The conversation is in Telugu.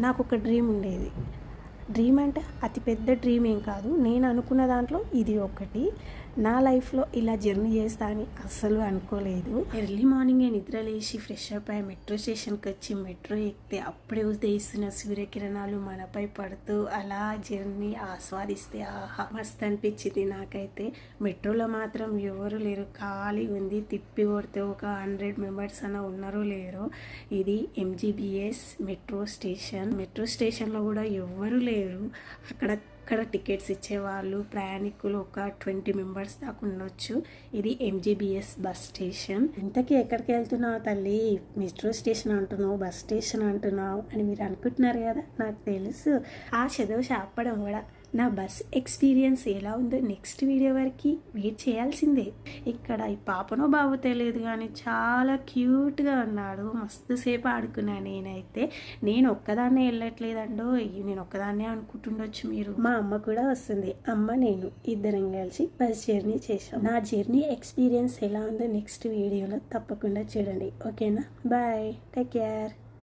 నాకు ఒక డ్రీమ్ ఉండేది. డ్రీమ్ అంటే అతి పెద్ద డ్రీమ్ ఏం కాదు. నేను అనుకున్న దాంట్లో ఇది ఒకటి. నా లైఫ్లో ఇలా జర్నీ చేస్తా అని అస్సలు అనుకోలేదు. ఎర్లీ మార్నింగ్ నిద్ర లేచి ఫ్రెష్ అప్ అయ్యి మెట్రో స్టేషన్కి వచ్చి మెట్రో ఎక్కితే అప్పుడే ఉదయిస్తున్న సూర్యకిరణాలు మనపై పడుతూ అలా జర్నీ ఆస్వాదిస్తే ఆహా మస్త్ అనిపించింది నాకైతే. మెట్రోలో మాత్రం ఎవరు లేరు ఖాళీ ఉంది తిప్పి కొడితే ఒక హండ్రెడ్ మెంబర్స్ అన్న ఉన్నారో లేరు. ఇది ఎంజీబీఎస్ మెట్రో స్టేషన్. మెట్రో స్టేషన్లో కూడా ఎవ్వరు లేరు. అక్కడ అక్కడ టికెట్స్ ఇచ్చేవాళ్ళు ప్రయాణికులు ఒక ట్వంటీ మెంబర్స్ దాకా ఉండొచ్చు. ఇది ఎంజీబీఎస్ బస్ స్టేషన్. ఇంతకీ ఎక్కడికి వెళ్తున్నావు తల్లి? మెట్రో స్టేషన్ అంటున్నావు బస్ స్టేషన్ అంటున్నావు అని మీరు అనుకుంటున్నారు కదా? నాకు తెలుసు. ఆ చదువు చెప్పడం కూడా. నా బస్ ఎక్స్పీరియన్స్ ఎలా ఉందో నెక్స్ట్ వీడియో వరకు వెయిట్ చేయాల్సిందే. ఇక్కడ ఈ పాపనో బాబు తెలియదు కానీ చాలా క్యూట్గా ఉన్నాడు. మస్తు సేపు ఆడుకున్నా నేనైతే. నేను ఒక్కదాన్నే వెళ్ళట్లేదండో నేను ఒక్కదాన్నే అనుకుంటుండొచ్చు మీరు. మా అమ్మ కూడా వస్తుంది. అమ్మ నేను ఇద్దరం కలిసి బస్ జర్నీ చేసాం నా జర్నీ ఎక్స్పీరియన్స్ ఎలా ఉందో నెక్స్ట్ వీడియోలో తప్పకుండా చూడండి. ఓకేనా? బాయ్. Take care.